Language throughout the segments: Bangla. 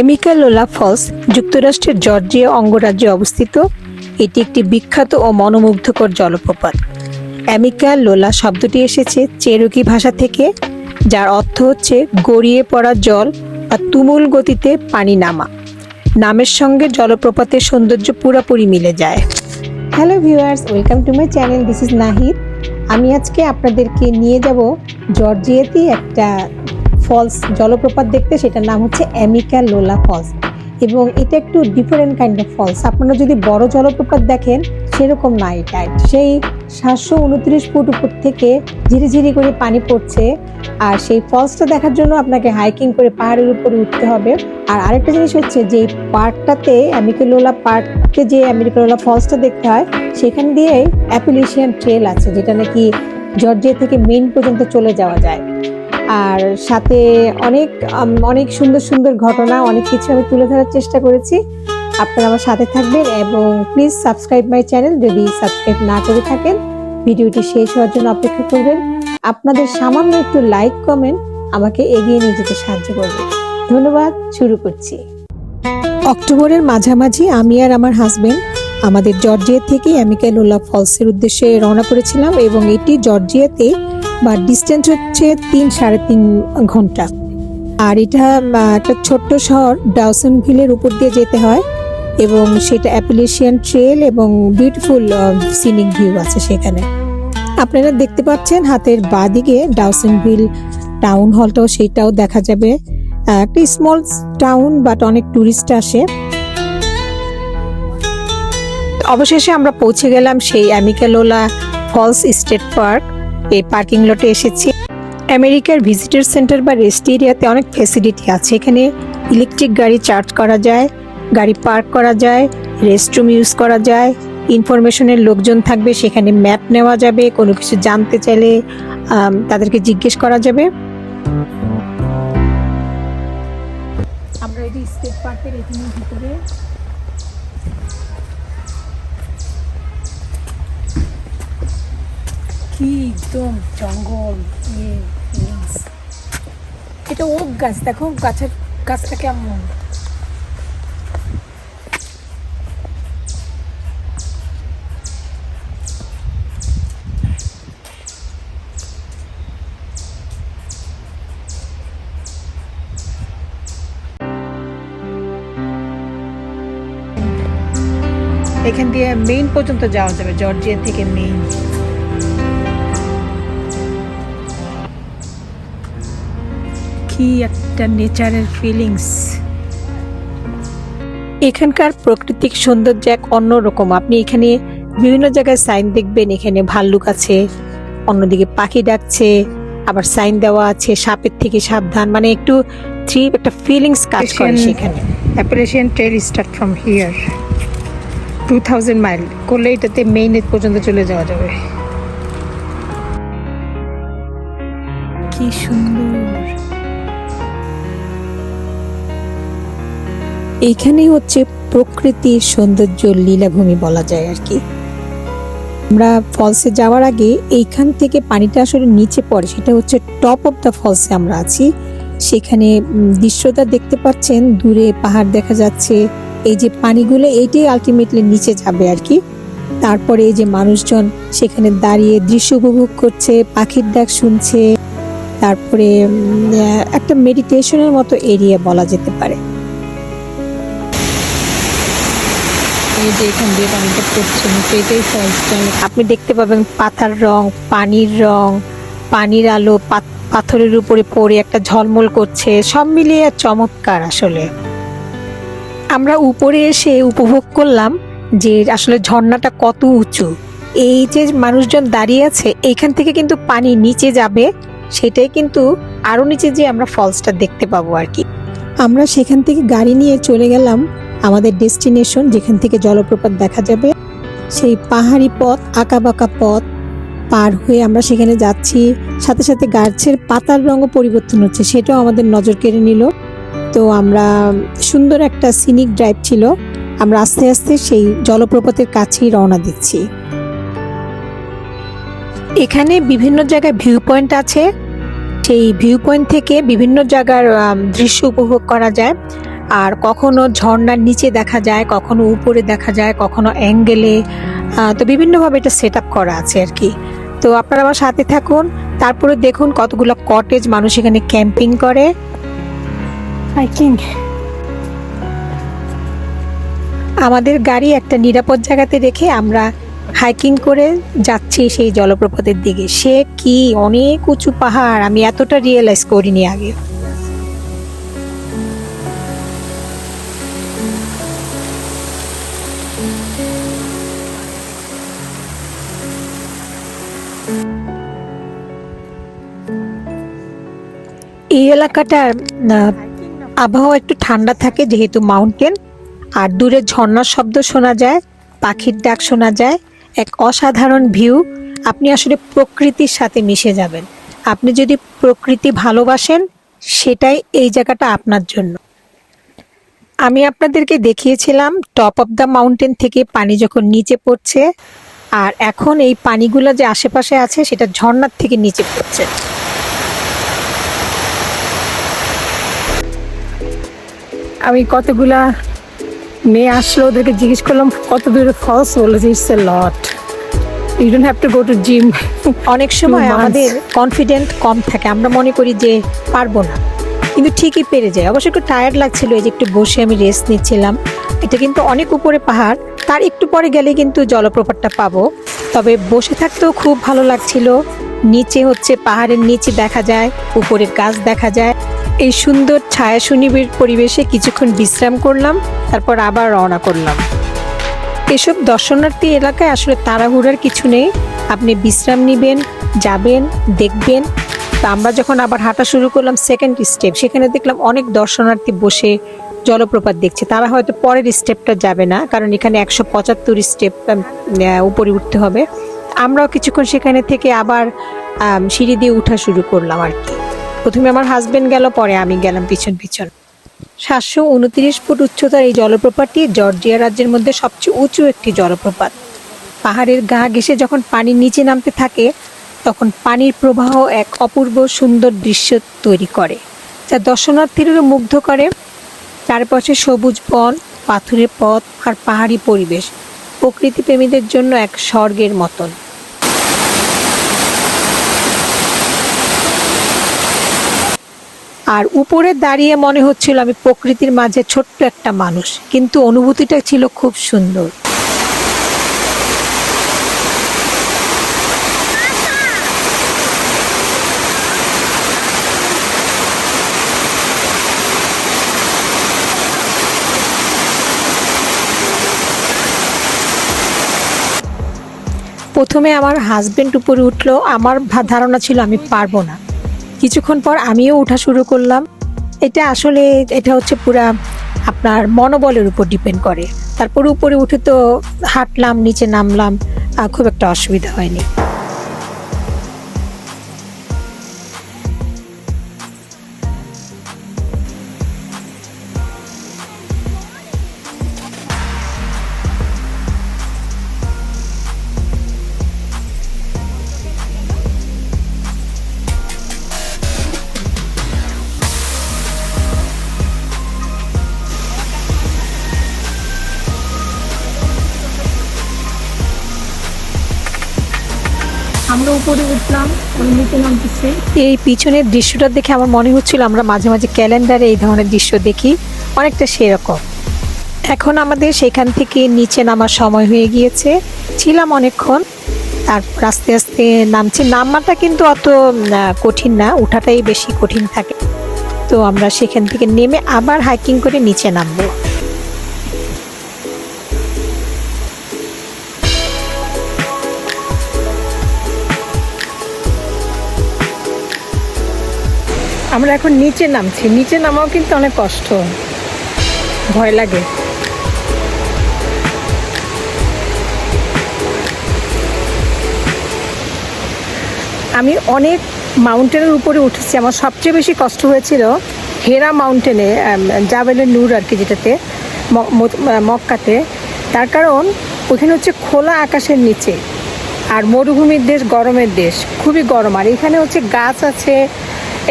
এমিকা লোলা ফলস যুক্তরাষ্ট্রের জর্জিয়া অঙ্গরাজ্যে অবস্থিত। এটি একটি বিখ্যাত ও মনোমুগ্ধকর জলপ্রপাত। অ্যামিকা লোলা শব্দটি এসেছে চেরুকি ভাষা থেকে, যার অর্থ হচ্ছে গড়িয়ে পড়া জল বা তুমুল গতিতে পানি নামা। নামের সঙ্গে জলপ্রপাতের সৌন্দর্য পুরোপুরি মিলে যায়। Hello viewers, welcome to my channel, this is Nahid. আমি আজকে আপনাদেরকে নিয়ে যাব জর্জিয়াতে একটা ফলস জলপ্রপাত দেখতে, সেটার নাম হচ্ছে অ্যামিকা লোলা ফলস। এবং এটা একটু ডিফারেন্ট কাইন্ড অফ ফলস। আপনারা যদি বড় জলপ্রপাত দেখেন, সেরকম না এটা। সেই সাতশো উনত্রিশ ফুট উপর থেকে ঝিরিঝিরি করে পানি পড়ছে। আর সেই ফলসটা দেখার জন্য আপনাকে হাইকিং করে পাহাড়ের উপরে উঠতে হবে। আর আরেকটা জিনিস হচ্ছে যে পার্কটাতে অ্যামিকেলোলা পার্কে যে অ্যামিকেলোলা ফলসটা দেখতে হয়, সেখান দিয়ে অ্যাপিলিশিয়ান ট্রেল আছে, যেটা নাকি জর্জিয়া থেকে মেইন পর্যন্ত চলে যাওয়া যায়। আর সাথে অনেক অনেক সুন্দর সুন্দর ঘটনা, অনেক কিছু আমি তুলে ধরার চেষ্টা করেছি। আপনারা আমার সাথে থাকবেন এবং প্লিজ সাবস্ক্রাইব মাই চ্যানেল যদি সাবস্ক্রাইব না করে থাকেন। ভিডিওটি শেষ হওয়ার জন্য অপেক্ষা করবেন। আপনাদের সামান্য একটু লাইক কমেন্ট আমাকে এগিয়ে নিয়ে যেতে সাহায্য করবে। ধন্যবাদ, শুরু করছি। অক্টোবরের মাঝামাঝি আমি আর আমার হাজবেন্ড আমাদের জর্জিয়া থেকে অ্যামিকালোলা ফলসের উদ্দেশ্যে রওনা করেছিলাম এবং এটি জর্জিয়াতে বা ডিস্টেন্স হচ্ছে তিন সাড়ে তিন ঘণ্টা। আর এটা একটা ছোট্ট শহর ডাউসন ভিলের উপর দিয়ে যেতে হয় এবং সেটা অ্যাপ্লিশিয়ান ট্রেল এবং বিউটিফুল সিনিক ভিউ আছে সেখানে। আপনারা দেখতে পাচ্ছেন হাতের বাদিকে ডাউসন ভিল টাউন হলটাও সেটাও দেখা যাবে। একটা স্মল টাউন বাট অনেক টুরিস্ট আসে। অবশেষে আমরা পৌঁছে গেলাম সেই অ্যামিকালোলা ফলস স্টেট পার্ক এই পার্কিং লটে এসেছি। আমেরিকার ভিজিটর সেন্টার বা রেস্ট এরিয়াতে অনেক ফেসিলিটি আছে। এখানে ইলেকট্রিক গাড়ি চার্জ করা যায়, গাড়ি পার্ক করা যায় রেস্টরুম ইউজ করা যায় ইনফরমেশনের লোকজন থাকবে, সেখানে ম্যাপ নেওয়া যাবে, কোনো কিছু জানতে চাইলে তাদেরকে জিজ্ঞেস করা যাবে। আমরা এই স্টেট পার্কের এখানে ভিতরে কি একদম জঙ্গল ইয়ে এটা ওক গাছ, দেখো গাছের গাছটা কেমন। এখান দিয়ে মেইন পর্যন্ত যাওয়া যাবে, জর্জিয়া থেকে মেইন কি একটা নেচারের ফিলিংস এখানকার প্রাকৃতিক সৌন্দর্য এক অন্যরকম আপনি এখানে বিভিন্ন জায়গায় সাইন দেখবেন এখানে ভাল্লুক আছে অন্যদিকে পাখি ডাকছে আবার সাইন দেওয়া আছে সাপের থেকে সাবধান মানে একটু থ্রি একটা ফিলিংস কাজ করে সেখানে। Appalachian trail start from here two thousand mile করলে এটাতে মেইন পর্যন্ত চলে যাওয়া যাবে। কি সুন্দর। এইখানেই হচ্ছে প্রকৃতির সৌন্দর্য লীলাভূমি বলা যায় আর কি। আমরা ফলসে যাওয়ার আগে এইখান থেকে পানিটা আসলে নিচে পড়ে, সেটা হচ্ছে টপ অফ দ্য ফলসে আমরা আছি। সেখানে দৃশ্যটা দেখতে পাচ্ছেন, দূরে পাহাড় দেখা যাচ্ছে। এই যে পানিগুলো, এইটাই আলটিমেটলি নিচে যাবে আর কি। তারপরে এই যে মানুষজন সেখানে দাঁড়িয়ে দৃশ্য উপভোগ করছে, পাখির ডাক শুনছে। তারপরে একটা মেডিটেশনের মতো এরিয়া বলা যেতে পারে। ফলসটা আপনি দেখতে পাবেন পাতার রং, পানির রং, পানির আলো পাথরের উপরে পড়ে একটা ঝলমল করছে, সব মিলিয়ে চমৎকার আসলে। আমরা উপরে এসে উপভোগ করলাম যে আসলে ঝর্ণাটা কত উঁচু। এই যে মানুষজন দাঁড়িয়ে আছে এইখান থেকে কিন্তু পানি নিচে যাবে, সেটাই কিন্তু আরও নিচে যে আমরা ফলসটা দেখতে পাবো আর কি। আমরা সেখান থেকে গাড়ি নিয়ে চলে গেলাম আমাদের ডেস্টিনেশন যেখান থেকে জলপ্রপাত দেখা যাবে, সেই পাহাড়ি পথ, আঁকাবাঁকা পথ পার হয়ে আমরা সেখানে যাচ্ছি। সাথে সাথে গাছের পাতার রঙও পরিবর্তন হচ্ছে, সেটাও আমাদের নজর কেড়ে নিল। তো আমরা সুন্দর একটা সিনিক ড্রাইভ ছিল, আমরা আস্তে আস্তে সেই জলপ্রপাতের কাছেই রওনা দিচ্ছি। এখানে বিভিন্ন জায়গায় ভিউ পয়েন্ট আছে, সেই ভিউ পয়েন্ট থেকে বিভিন্ন জায়গার দৃশ্য উপভোগ করা যায়। আর কখনো ঝর্ণার নিচে দেখা যায় কখনো উপরে দেখা যায় কখনো অ্যাঙ্গেলে তো বিভিন্নভাবে এটা সেট আপ করা আছে আর কি। তো আপনারা আমার সাথে থাকুন তারপরে দেখুন কতগুলো কটেজ মানুষ এখানে ক্যাম্পিং করে। হাইকিং আমাদের গাড়ি একটা নিরাপদ জায়গাতে রেখে আমরা হাইকিং করে যাচ্ছি সেই জলপ্রপাতের দিকে। সে কি? অনেক উঁচু পাহাড়। আমি এতটা রিয়েলাইজ করিনি আগে। এই এলাকাটার আবহাওয়া একটু ঠান্ডা থাকে যেহেতু মাউন্টেন, আর দূরে ঝর্ণার শব্দ শোনা যায়, পাখির ডাক শোনা যায়, এক অসাধারণ ভিউ। আপনি আসলে প্রকৃতির সাথে মিশে যাবেন। আপনি যদি প্রকৃতি ভালোবাসেন, সেটাই এই জায়গাটা আপনার জন্য। আমি আপনাদেরকে দেখিয়েছিলাম টপ অফ দ্য মাউন্টেন থেকে পানি যখন নিচে পড়ছে আর এখন এই পানিগুলো যে আশেপাশে আছে সেটা ঝর্ণার থেকে নিচে পড়ছে। আমি কতগুলা মেয়ে আসলো ওদেরকে জিজ্ঞেস করলাম কত দূরে ফলস বলেছে it's a lot you don't have to go to gym অনেক সময় আমাদের কনফিডেন্ট কম থাকে আমরা মনে করি যে পারব না। কিন্তু ঠিকই পেরে যায়। অবশ্য একটু টায়ার্ড লাগছিল এই যে একটু বসে আমি রেস্ট নিচ্ছিলাম। এটা কিন্তু অনেক উপরে পাহাড় তার একটু পরে গেলে কিন্তু জলপ্রপাতটা পাবো। তবে বসে থাকতেও খুব ভালো লাগছিল। নিচে হচ্ছে পাহাড়ের নিচে দেখা যায় উপরে গাছ দেখা যায়। এই সুন্দর ছায়া সুনিবিড় পরিবেশে কিছুক্ষণ বিশ্রাম করলাম, তারপর আবার রওনা করলাম। এসব দর্শনার্থী এলাকায় আসলে তাড়াহুড়ার কিছু নেই। আপনি বিশ্রাম নেবেন, যাবেন, দেখবেন। তা আমরা যখন আবার হাঁটা শুরু করলাম সেকেন্ড স্টেপ সেখানে দেখলাম অনেক দর্শনার্থী বসে জলপ্রপাত দেখছে। তারা হয়তো পরের স্টেপটা যাবে না, কারণ এখানে একশো পঁচাত্তর স্টেপ উপরে উঠতে হবে। আমরাও কিছুক্ষণ সেখানে থেকে আবার সিঁড়ি দিয়ে উঠা শুরু করলাম আর কি। প্রথমে আমার হাজবেন্ড গেল, পরে আমি গেলাম পিছন পিছন। সাতশো উনত্রিশ ফুট উচ্চতার এই জলপ্রপাতটি জর্জিয়া রাজ্যের মধ্যে সবচেয়ে উঁচু একটি জলপ্রপাত। পাহাড়ের গা ঘেঁষে যখন পানির নিচে নামতে থাকে, তখন পানির প্রবাহ এক অপূর্ব সুন্দর দৃশ্য তৈরি করে, যা দর্শনার্থীদেরও মুগ্ধ করে। চারপাশে সবুজ বন পাথুরের পথ আর পাহাড়ি পরিবেশ। প্রকৃতি প্রেমীদের জন্য এক স্বর্গের মতন। আর উপরে দাঁড়িয়ে মনে হচ্ছিল আমি প্রকৃতির মাঝে ছোট্ট একটা মানুষ, কিন্তু অনুভূতিটা ছিল খুব সুন্দর। প্রথমে আমার হাজব্যান্ড উপরে উঠল, আমার ধারণা ছিল আমি পারব না। কিছুক্ষণ পর আমিও ওঠা শুরু করলাম। এটা আসলে, এটা হচ্ছে পুরা আপনার মনোবলের উপর ডিপেন্ড করে। তারপর উপরে উঠে তো হাঁটলাম, নিচে নামলাম খুব একটা অসুবিধা হয়নি। আমরা উপরে উঠলাম নিচে নামতেছে। এই পিছনের দৃশ্যটা দেখে আমার মনে হচ্ছিল আমরা মাঝে মাঝে ক্যালেন্ডারে এই ধরনের দৃশ্য দেখি, অনেকটা সেরকম। এখন আমাদের সেখান থেকে নিচে নামার সময় হয়ে গিয়েছে। ছিলাম অনেকক্ষণ তারপর আস্তে আস্তে নামছি। নামাটা কিন্তু অত কঠিন না ওঠাটাই বেশি কঠিন থাকে। তো আমরা সেখান থেকে নেমে আবার হাইকিং করে নিচে নামবো। আমরা এখন নিচে নামছি। নিচে নামাও কিন্তু অনেক কষ্ট। ভয় লাগে। আমি অনেক মাউন্টেনের উপরে উঠেছি। আমার সবচেয়ে বেশি কষ্ট হয়েছিল হেরা মাউন্টেনে জাবেলে নূর আর কি যেটাতে মক্কাতে। তার কারণ ওখানে হচ্ছে খোলা আকাশের নিচে। আর মরুভূমির দেশ গরমের দেশ। খুবই গরম। আর এখানে হচ্ছে গাছ আছে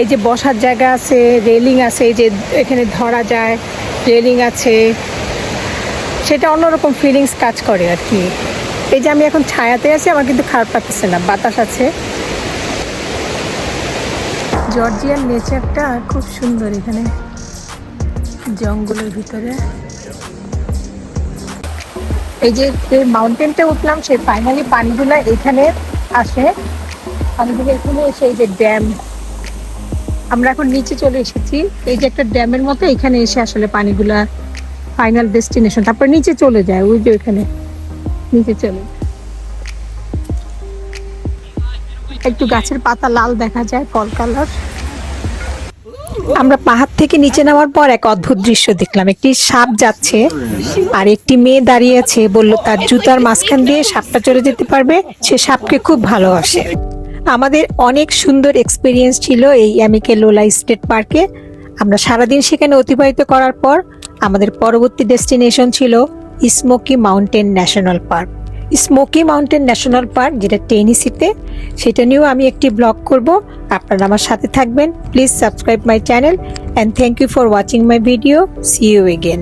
এই যে বসার জায়গা আছে রেলিং আছে, এই যে এখানে ধরা যায় রেলিং আছে, সেটা অন্যরকম ফিলিংস কাজ করে আর কি। এই যে আমি এখন ছায়াতে আছি, আমার কিন্তু খারাপ লাগতেছে না, বাতাস আছে। জর্জিয়ার নেচারটা খুব সুন্দর এখানে, জঙ্গলের ভিতরে। এই যে মাউন্টেনটা উঠলাম, সেই ফাইনালি পানিগুলো এখানে আসে। পানিগুলো এখানে এসে এই যে ড্যাম আমরা এখন নিচে চলে এসেছি। এই যে একটা ড্যামের মতো, এখানে এসে আসলে পানিগুলা ফাইনাল ডেস্টিনেশন তারপর নিচে চলে যায়, ওই যে ওখানে নিচে চলে একটু গাছের পাতা লাল দেখা যায়, ফল কালার। আমরা পাহাড় থেকে নিচে নামার পর এক অদ্ভুত দৃশ্য দেখলাম। একটি সাপ যাচ্ছে, আর একটি মেয়ে দাঁড়িয়ে আছে, বলল, তার জুতার মাঝখান দিয়ে সাপটা চলে যেতে পারবে, সে সাপকে খুব ভালোবাসে। আমাদের অনেক সুন্দর এক্সপিরিয়েন্স ছিল এই অ্যামিকে লোলা স্টেট পার্কে। আমরা সারাদিন সেখানে অতিবাহিত করার পর আমাদের পরবর্তী ডেস্টিনেশন ছিল Smoky Mountain National Park Smoky Mountain National Park যেটা টেনিসিতে সেটা নিয়েও আমি একটি ব্লগ করব। আপনারা আমার সাথে থাকবেন। Please subscribe my channel and thank you for watching my video see you again